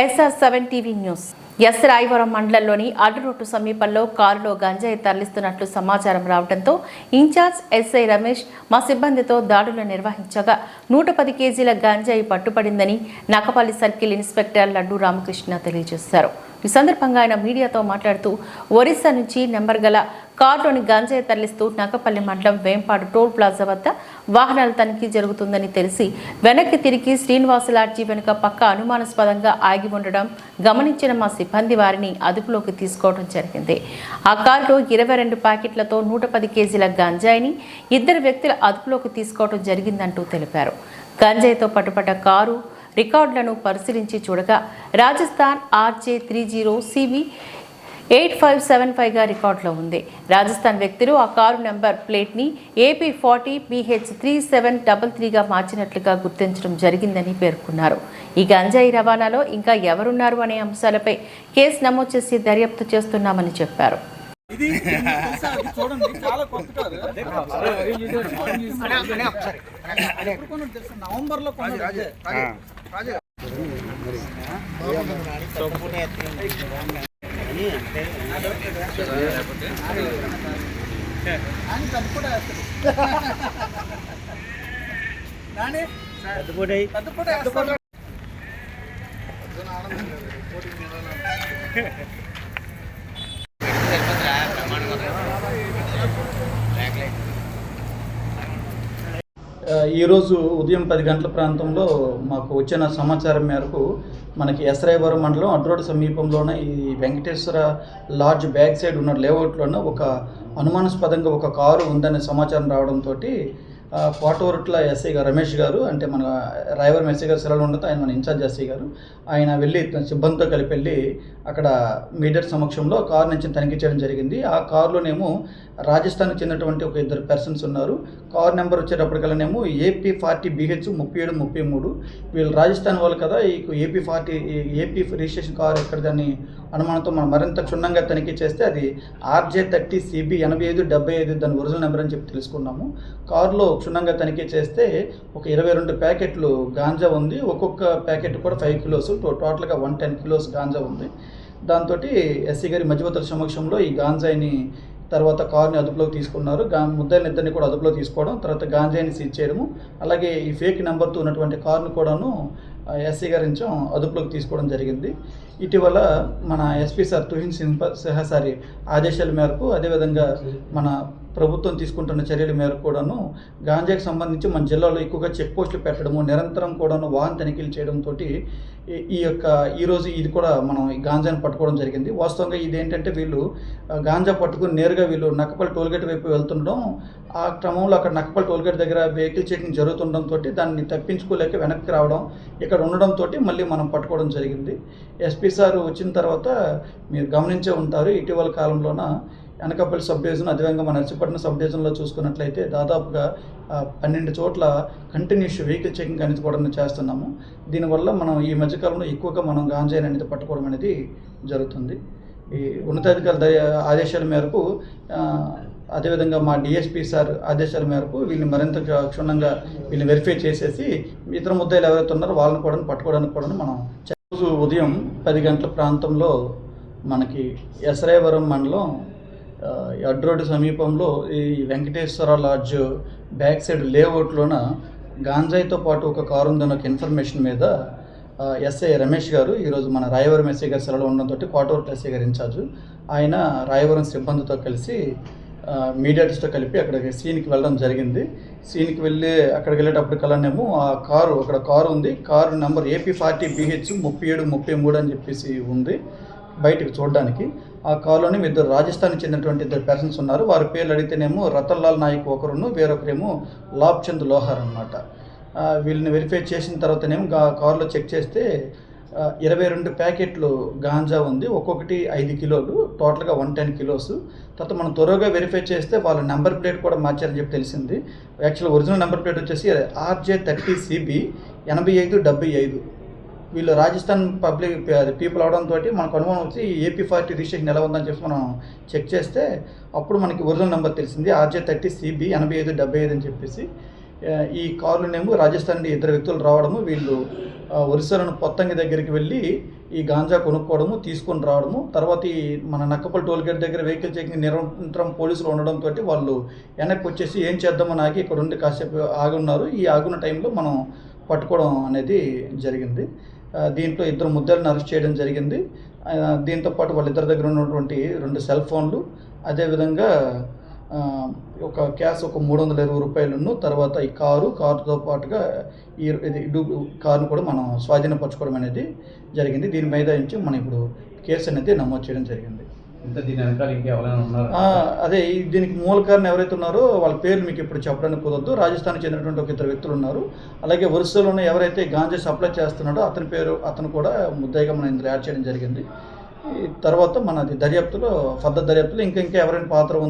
SR seven TV news. S Rayavaram మండలంలోని అడ్డురోడ్డు సమీపంలో కారులో గంజాయి తరలిస్తున్నట్లు సమాచారం రావడంతో ఇన్ఛార్జ్ ఎస్ఐ రమేష్ మా సిబ్బందితో దాడులు నిర్వహించగా నూట పది కేజీల గంజాయి పట్టుపడిందని నకపల్లి సర్కిల్ ఇన్స్పెక్టర్ లడ్డు రామకృష్ణ తెలియజేశారు. ఈ సందర్భంగా ఆయన మీడియాతో మాట్లాడుతూ ఒరిస్సా నుంచి నెంబర్ గల కారులోని గంజాయి తరలిస్తూ నాగపల్లి మండలం వేంపాడు టోల్ ప్లాజా వద్ద వాహనాల తనిఖీ జరుగుతుందని తెలిసి వెనక్కి తిరిగి శ్రీనివాస లాడ్జీ వెనుక పక్క అనుమానాస్పదంగా ఆగి ఉండడం గమనించిన మా సిబ్బంది వారిని అదుపులోకి తీసుకోవడం జరిగింది. ఆ కారులో ఇరవై రెండు ప్యాకెట్లతో నూట పది కేజీల గంజాయిని ఇద్దరు వ్యక్తుల అదుపులోకి తీసుకోవడం జరిగిందంటూ తెలిపారు. గంజాయితో పాటుపడ్డ కారు రికార్డులను పరిశీలించి చూడగా Rajasthan RJ three zero CV eight five seven ఫైవ్గా రికార్డులో ఉంది. రాజస్థాన్ వ్యక్తులు ఆ కారు నెంబర్ ప్లేట్ని AP forty BH three seven double త్రీగా మార్చినట్లుగా గుర్తించడం జరిగిందని పేర్కొన్నారు. ఈ గంజాయి రవాణాలో ఇంకా ఎవరున్నారు అనే అంశాలపై కేసు నమోదు చేసి దర్యాప్తు చేస్తున్నామని చెప్పారు. ఇది తెలుసా? అది చూడండి చాలా కొత్త కాదు. ఎప్పుడు కొన్నాడు. తెలుసా? పెద్ద పూట వేస్తాడు. నాని, పెద్ద పూట వేస్తాడు. ఆ, ఈరోజు ఉదయం పది గంటల ప్రాంతంలో మాకు వచ్చిన సమాచారం మేరకు మనకి ఎస్రాయవరం మండలం అడ్రోడ్ సమీపంలోన ఈ వెంకటేశ్వర లాడ్జ్ బ్యాక్ సైడ్ ఉన్న లేఅవుట్లోన ఒక అనుమానాస్పదంగా ఒక కారు ఉందనే సమాచారం రావడంతో కోటవరట్ల ఎస్ఐ గారు రమేష్ గారు అంటే మన రాయవరం ఎస్ఐ గారు సెలవులు ఉండదు ఆయన మన ఇన్ఛార్జ్ ఎస్ఐ గారు. ఆయన వెళ్ళి సిబ్బందితో కలిపి వెళ్ళి అక్కడ మీడియర్ సమక్షంలో కారు నుంచి తనిఖీ చేయడం జరిగింది. ఆ కారులోనేమో రాజస్థాన్కి చెందినటువంటి ఒక ఇద్దరు పర్సన్స్ ఉన్నారు. కార్ నెంబర్ వచ్చేటప్పటికల్లానేమో ఏపీ ఫార్టీ బీహెచ్ ముప్పై ఏడు ముప్పై మూడు. వీళ్ళు రాజస్థాన్ వాళ్ళు కదా ఈ AP forty AP registration car ఎక్కడ దాన్ని అనుమానంతో మనం మరింత క్షుణ్ణంగా తనిఖీ చేస్తే అది ఆర్జే థర్టీ సిబి ఎనభై ఐదు డెబ్బై ఐదు దాని ఒరిజినల్ నెంబర్ అని చెప్పి తెలుసుకున్నాము. కారులో క్షుణ్ణంగా తనిఖీ చేస్తే ఒక ఇరవై రెండు ప్యాకెట్లు గాంజా ఉంది. ఒక్కొక్క ప్యాకెట్ కూడా ఫైవ్ కిలోస్ టోటల్గా వన్ టెన్ కిలోస్ గాంజా ఉంది. దాంతో ఎస్సీ గారి మధ్యవర్తుల సమక్షంలో ఈ గాంజాయిని తర్వాత కార్ని అదుపులోకి తీసుకున్నారు. గా ముద్దాయిని ఇద్దరిని కూడా అదుపులో తీసుకోవడం తర్వాత గాంజాయిని సీజ్ చేయడము అలాగే ఈ ఫేక్ నెంబర్తో ఉన్నటువంటి కార్ను కూడాను ఎస్సీ గారి నుంచి అదుపులోకి తీసుకోవడం జరిగింది. ఇటీవల మన ఎస్పీ సార్ తుహిన్ సింహ సహసారి ఆదేశాల మేరకు అదేవిధంగా మన ప్రభుత్వం తీసుకుంటున్న చర్యల మేరకు కూడాను గాంజాకి సంబంధించి మన జిల్లాలో ఎక్కువగా చెక్ పోస్టులు పెట్టడము నిరంతరం కూడాను వాహన తనిఖీలు చేయడంతో ఈ యొక్క ఈరోజు ఇది కూడా మనం ఈ గాంజాని పట్టుకోవడం జరిగింది. వాస్తవంగా ఇది ఏంటంటే వీళ్ళు గాంజా పట్టుకుని నేరుగా వీళ్ళు నక్కపల్లి టోల్గేట్ వైపు వెళ్తుండడం ఆ క్రమంలో అక్కడ నక్కపల్లి టోల్గేట్ దగ్గర వెహికల్ చెకింగ్ జరుగుతుండడంతో దాన్ని తప్పించుకోలేక వెనక్కి రావడం ఇక్కడ ఉండడంతో మళ్ళీ మనం పట్టుకోవడం జరిగింది. ఎస్పీ సార్ వచ్చిన తర్వాత మీరు గమనించే ఉంటారు ఇటీవల కాలంలోన అనకాపల్లి సబ్ డివిజన్ అదేవిధంగా మన నర్సీపట్నం సబ్ డివిజన్లో చూసుకున్నట్లయితే దాదాపుగా పన్నెండు చోట్ల కంటిన్యూస్ వెహికల్ చెకింగ్ అనేది కూడా చేస్తున్నాము. దీనివల్ల మనం ఈ మధ్యకాలంలో ఎక్కువగా మనం గాంజాయిని అనేది పట్టుకోవడం అనేది జరుగుతుంది. ఈ ఉన్నతాధికారుల ద ఆదేశాల మేరకు అదేవిధంగా మా డిఎస్పీ సార్ ఆదేశాల మేరకు వీళ్ళని మరింత క్షుణ్ణంగా వీళ్ళని వెరిఫై చేసేసి ఇతర ముద్దాయిలు ఎవరైతే ఉన్నారో వాళ్ళని కూడా పట్టుకోవడానికి కూడా మనం రోజు ఉదయం పది గంటల ప్రాంతంలో మనకి ఎసరేవరం మండలం ఆ, అడ్డు రోడ్డు సమీపంలో ఈ వెంకటేశ్వర లాడ్జ్ బ్యాక్ సైడ్ లేఅవుట్లోన గాంజాయితో పాటు ఒక కారు ఉందన్న ఒక ఇన్ఫర్మేషన్ మీద ఎస్ఐ రమేష్ గారు ఈరోజు మన రాయవరం ఎస్ఐ గారు సెలవు ఉండడంతో కోటవరం ఎస్ఐ గారు ఇన్ఛార్జ్ ఆయన రాయవరం సిబ్బందితో కలిసి ఆ, మీడియాటర్స్తో కలిపి అక్కడికి సీన్కి వెళ్ళడం జరిగింది. సీన్కి వెళ్ళి అక్కడికి వెళ్ళేటప్పటికల్లానేమో ఆ కారు అక్కడ కారు ఉంది. Car number AP forty BH ముప్పై ఏడు ముప్పై మూడు అని చెప్పేసి ఉంది. బయటకు చూడడానికి. ఆ కారులోనే ఇద్దరు రాజస్థాన్ చెందినటువంటి ఇద్దరు పర్సన్స్ ఉన్నారు. వారి పేర్లు అడిగితేనేమో రతన్ లాల్ నాయక్ ఒకరును వేరొకరేమో లాబ్చంద్ లోహార్ అనమాట వీళ్ళని వెరిఫై చేసిన తర్వాతనేమో కారులో చెక్ చేస్తే ఇరవై రెండు ప్యాకెట్లు గాంజా ఉంది. ఒక్కొక్కటి ఐదు కిలోలు టోటల్గా వన్ టెన్ కిలోస్ తర్వాత మనం త్వరగా వెరిఫై చేస్తే వాళ్ళ నెంబర్ ప్లేట్ కూడా మార్చారని చెప్పి తెలిసింది. యాక్చువల్ ఒరిజినల్ నెంబర్ ప్లేట్ వచ్చేసి ఆర్జే థర్టీ సిబి ఎనభై ఐదు డెబ్బై ఐదు. వీళ్ళు రాజస్థాన్ పబ్లిక్ పీపుల్ అవడంతో మనకు అనుమానం వచ్చి ఏపీ ఫార్టీ రిజిస్ట్రేషన్ ఎలా ఉందని చెప్పి మనం చెక్ చేస్తే అప్పుడు మనకి ఒరిజినల్ నెంబర్ తెలిసింది ఆర్జే థర్టీ సిబి ఎనభై ఐదు డెబ్బై ఐదు అని చెప్పేసి. ఈ కార్లునేమో రాజస్థాన్ నుండి ఇద్దరు వ్యక్తులు రావడము వీళ్ళు ఒరిస్సాలను ఒరిస్సాలోని పొత్తంగి దగ్గరికి వెళ్ళి ఈ గాంజా కొనుక్కోవడము తీసుకొని రావడము. తర్వాత ఈ మన నక్కపల్లి టోల్ గేట్ దగ్గర వెహికల్ చెకింగ్ నిరంతరం పోలీసులు ఉండడంతో వాళ్ళు వెనక్కి వచ్చేసి ఏం చేద్దామని ఆగి ఇక్కడ ఉండి కాసేపు ఆగున్నారు. ఈ ఆగున్న టైంలో మనం పట్టుకోవడం అనేది జరిగింది. దీంట్లో ఇద్దరు ముద్దాలను అరెస్ట్ చేయడం జరిగింది. దీంతో పాటు వాళ్ళిద్దరి దగ్గర ఉన్నటువంటి రెండు సెల్ ఫోన్లు అదేవిధంగా ఒక క్యాష్ ఒక మూడు వందల ఇరవై రూపాయలను తర్వాత ఈ కారు కారుతో పాటుగా ఈ ఇది కారును కూడా మనం స్వాధీనపరచుకోవడం అనేది జరిగింది. దీని మీద నుంచి మనం ఇప్పుడు కేసు అనేది నమోదు చేయడం జరిగింది. దీని వెనకాల ఇంకా ఎవరైనా అదే దీనికి మూల కారణం ఎవరైతే ఉన్నారో వాళ్ళ పేర్లు మీకు ఇప్పుడు చెప్పడానికి కుదరదు. రాజస్థాన్ చెందినటువంటి ఒక ఇద్దరు వ్యక్తులు ఉన్నారు. అలాగే ఒరిస్సాలోనే ఎవరైతే గాంజా సప్లై చేస్తున్నాడో అతని పేరు అతను కూడా ముద్దాయిగా మనం ఇందులో యాడ్ చేయడం జరిగింది. తర్వాత మనది దర్యాప్తులో ఫర్దర్ దర్యాప్తులో ఇంకా ఇంకా ఎవరైనా పాత్ర ఉంది